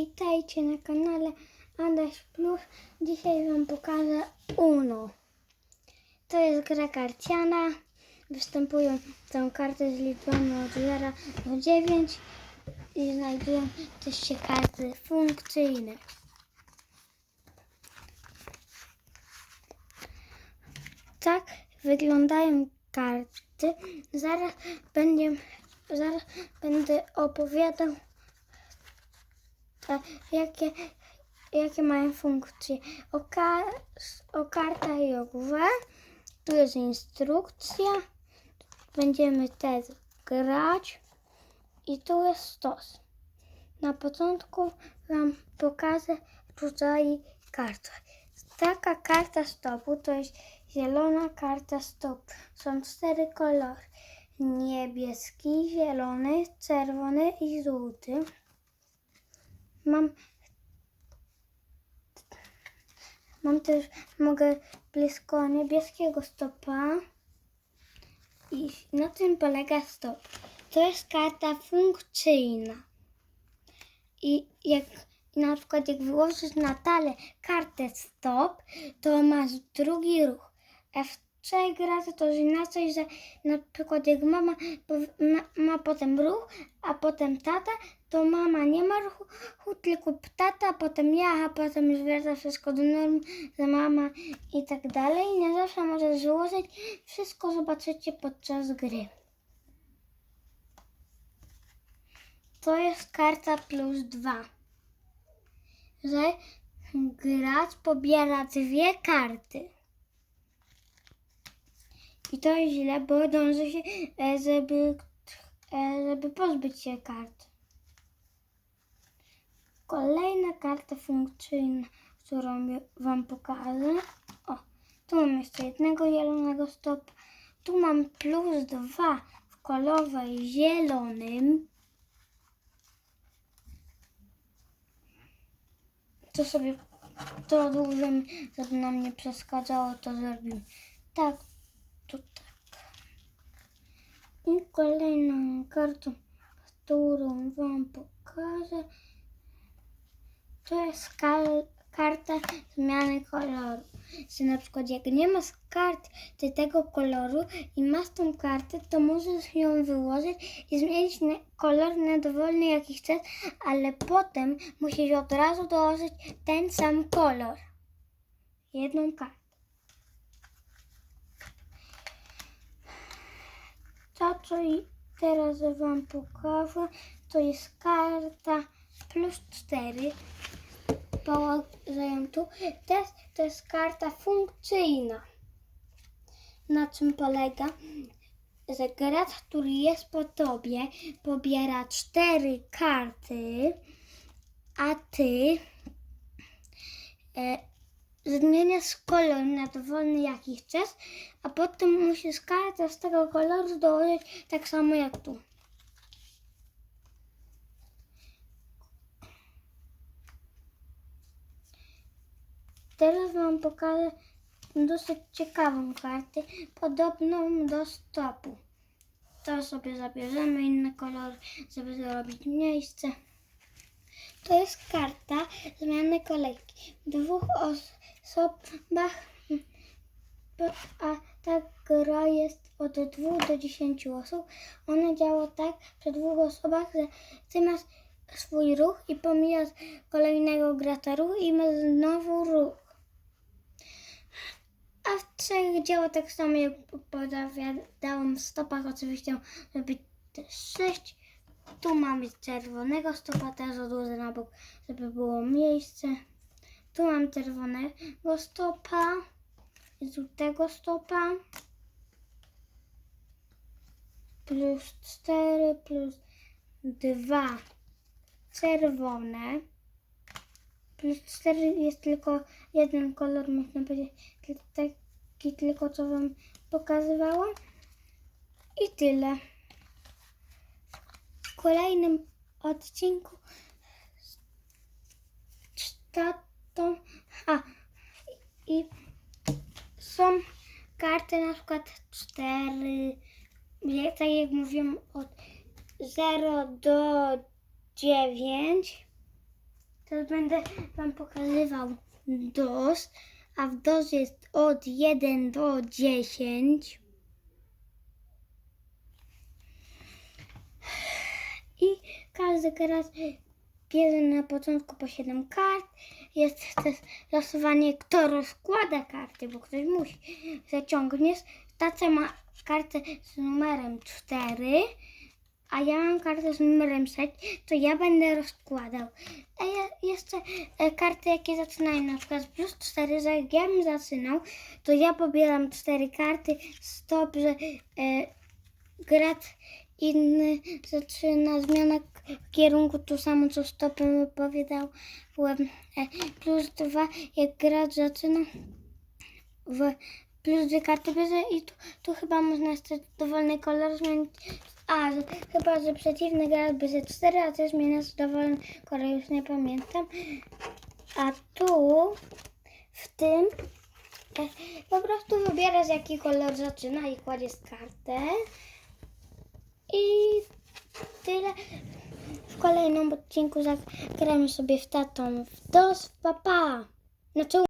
Witajcie na kanale Adaś Plus. Dzisiaj Wam pokażę UNO. To jest gra karciana. Występują tam karty z liczbami od 0 do 9 i znajdują też się karty funkcyjne. Tak wyglądają karty. Zaraz będę, zaraz będę opowiadał jakie, jakie mają funkcje. O, ka, o karta i o głowę. Tu jest instrukcja. Będziemy też grać. I tu jest stos. Na początku Wam pokażę rodzaje kart. Taka karta stopu to jest zielona karta stopu. Są cztery kolory. Niebieski, zielony, czerwony i żółty. Mam, mam też, mogę blisko niebieskiego stopa. I na tym polega stop. To jest karta funkcyjna. I jak na przykład jak wyłożysz na talę kartę stop, to masz drugi ruch. A w trzech razy to jest inaczej, że na przykład jak mama ma, ma potem ruch, a potem tata, to mama nie ma ruchu, tylko tata, a potem ja, a potem już wraca wszystko do normy, że mama i tak dalej. Nie zawsze możesz złożyć. Wszystko zobaczycie podczas gry. To jest karta plus dwa. Że gracz pobiera dwie karty. I to jest źle, bo dąży się, e, żeby, e, żeby pozbyć się kart. Kolejna karta funkcyjna, którą Wam pokażę. O, tu mam jeszcze jednego zielonego stopa. Tu mam plus dwa w kolorze zielonym. To sobie to dłużej, żeby nam nie przeszkadzało, to zrobimy tak, to tak. I kolejną kartą, którą Wam pokażę, to jest karta zmiany koloru. Że na przykład jak nie masz karty tego koloru i masz tą kartę, to możesz ją wyłożyć i zmienić na kolor na dowolny jaki chcesz, ale potem musisz od razu dołożyć ten sam kolor. Jedną kartę. To, co teraz Wam pokażę, to jest karta plus 4. Położę tu. To, to jest karta funkcyjna. Na czym polega? Że gracz, który jest po tobie, pobiera cztery karty, a ty e, zmieniasz kolor na dowolny jaki chcesz, a potem musisz kartę z tego koloru dołożyć tak samo jak tu. Teraz Wam pokażę dosyć ciekawą kartę, podobną do stopu. To sobie zabierzemy inny kolor, żeby zrobić miejsce. To jest karta zmiany kolejki. W dwóch osobach, a ta gra jest od 2 do 10 osób. Ona działa tak przy dwóch osobach, że ty masz swój ruch i pomijasz kolejnego gracza ruch i masz znowu ruch. A w trzech działa tak samo jak opowiadałam w stopach. Oczywiście może być też sześć. Tu mamy czerwonego stopa, też odłożę na bok, żeby było miejsce. Tu mam czerwonego stopa żółtego stopa. Plus 4, plus 2 czerwone. Plus 4 jest tylko jeden kolor, można powiedzieć, taki tylko co Wam pokazywałam. I tyle. W kolejnym odcinku z tatą. A, i są karty na przykład 4, jak- tak jak mówiłem, od 0 do 9. Teraz będę Wam pokazywał DOS, a w DOS jest od 1 do 10. I każdy gra bierze na początku po 7 kart. Jest też losowanie, kto rozkłada karty, bo ktoś musi. Zaciągniesz. Taca ma kartę z numerem 4, a ja mam kartę z numerem 6, to ja będę rozkładał. A ja, jeszcze e, karty, jakie zaczynają, na przykład plus 4, że jak ja bym zaczynał, to ja pobieram 4 karty, stop, że e, gracz inny zaczyna zmiana kierunku, to samo co stopem opowiadał. E, plus 2, jak gracz zaczyna w plus dwie karty bierze i tu, tu chyba można jeszcze dowolny kolor zmienić. A, że, chyba, że przeciwny gracz bierze cztery, a ty zmieniasz dowolny kolor, już nie pamiętam. A tu, w tym, e, po prostu wybierasz jaki kolor zaczyna i kładziesz kartę. I tyle. W kolejnym odcinku zagramy sobie w tatą w DOS, papa. Znaczy